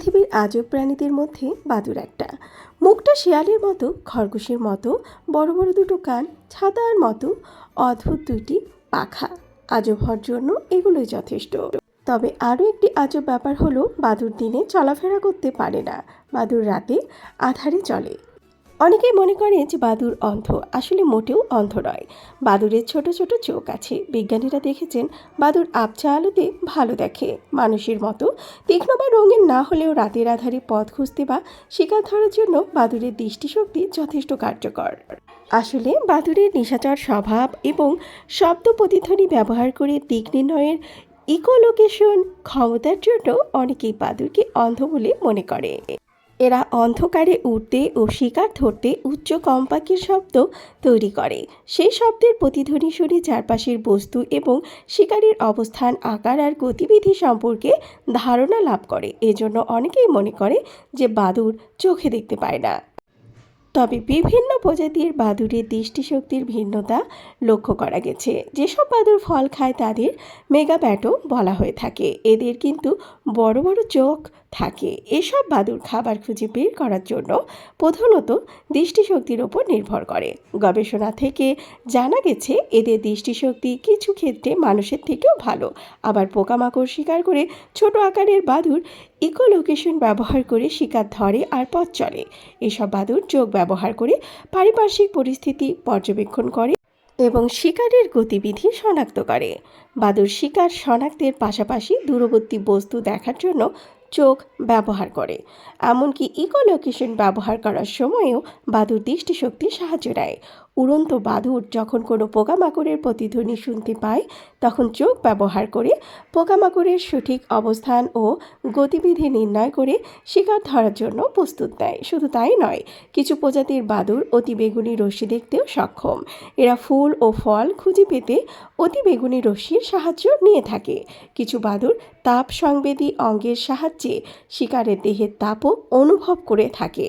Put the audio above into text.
পৃথিবীর আজব প্রাণীদের মধ্যে বাদুর একটা। মুখটা শিয়ালের মতো, খরগোশের মতো, বড় বড় দুটো কান, ছাতার মতো, অদ্ভুত দুটি পাখা। আজব হওয়ার জন্য এগুলোই যথেষ্ট। তবে আরও একটি আজব ব্যাপার হলো, বাদুর দিনে চলাফেরা করতে পারে না। বাদুর রাতে আধারে চলে। অনেকেই মনে করে যে বাদুর অন্ধ, আসলে মোটেও অন্ধ নয়। বাদুরের ছোট ছোট চোখ আছে। বিজ্ঞানীরা দেখেছেন বাদুর আবছা আলোতে ভালো দেখে। মানুষের মতো তীক্ষ্ণ বা রঙিন না হলেও রাতের আধারে পথ খুঁজতে বা শিকার ধরার জন্য বাদুরের দৃষ্টিশক্তি যথেষ্ট কার্যকর। আসলে বাদুরের নিশাচর স্বভাব এবং শব্দ প্রতিধ্বনি ব্যবহার করে দিক নির্ণয়ের ইকোলোকেশন ক্ষমতার জন্য অনেকেই বাদুরকে অন্ধ বলে মনে করে। এরা অন্ধকারে উঠতে ও শিকার ধরতে উচ্চ কম্পাকের শব্দ তৈরি করে। সেই শব্দের প্রতিধ্বনি শুনে চারপাশের বস্তু এবং শিকারের অবস্থান, আকার আর গতিবিধি সম্পর্কে ধারণা লাভ করে। এজন্য অনেকেই মনে করে যে বাদুর চোখে দেখতে পায় না। তবে বিভিন্ন প্রজাতির বাদুরের দৃষ্টিশক্তির ভিন্নতা লক্ষ্য করা গেছে। যেসব বাদুর ফল খায় তাদের মেগাব্যাটও বলা হয়ে থাকে। এদের কিন্তু বড় বড় চোখ থাকে। এসব বাদুর খাবার খুঁজে বের করার জন্য প্রধানত দৃষ্টিশক্তির ওপর নির্ভর করে। গবেষণা থেকে জানা গেছে, এদের দৃষ্টিশক্তি কিছু ক্ষেত্রে মানুষের থেকেও ভালো। আবার পোকামাকড় শিকার করে ছোট আকারের বাদুর ইকোলোকেশন ব্যবহার করে শিকার ধরে আর পথ চলে। এসব বাদুর চোখ ব্যবহার করে পারিপার্শ্বিক পরিস্থিতি পর্যবেক্ষণ করে এবং শিকারের গতিবিধি শনাক্ত করে। বাদুর শিকার শনাক্তের পাশাপাশি দূরবর্তী বস্তু দেখার জন্য চোখ ব্যবহার করে। এমনকি ইকোলোকেশন ব্যবহার করার সময়ও বাদুর দৃষ্টিশক্তি সাহায্য নেয় উড়ন্ত বাদুর যখন কোনো পোকামাকড়ের প্রতিধ্বনি শুনতে পায়, তখন চোখ ব্যবহার করে পোকামাকড়ের সঠিক অবস্থান ও গতিবিধি নির্ণয় করে শিকার ধরার জন্য প্রস্তুত নেয়। শুধু তাই নয়, কিছু প্রজাতির বাদুর অতি বেগুনি রশ্মি দেখতেও সক্ষম। এরা ফুল ও ফল খুঁজে পেতে অতি বেগুনি রশ্মির সাহায্য নিয়ে থাকে। কিছু বাদুর তাপ সংবেদী অঙ্গের সাহায্যে শিকারের দেহের তাপও অনুভব করে থাকে।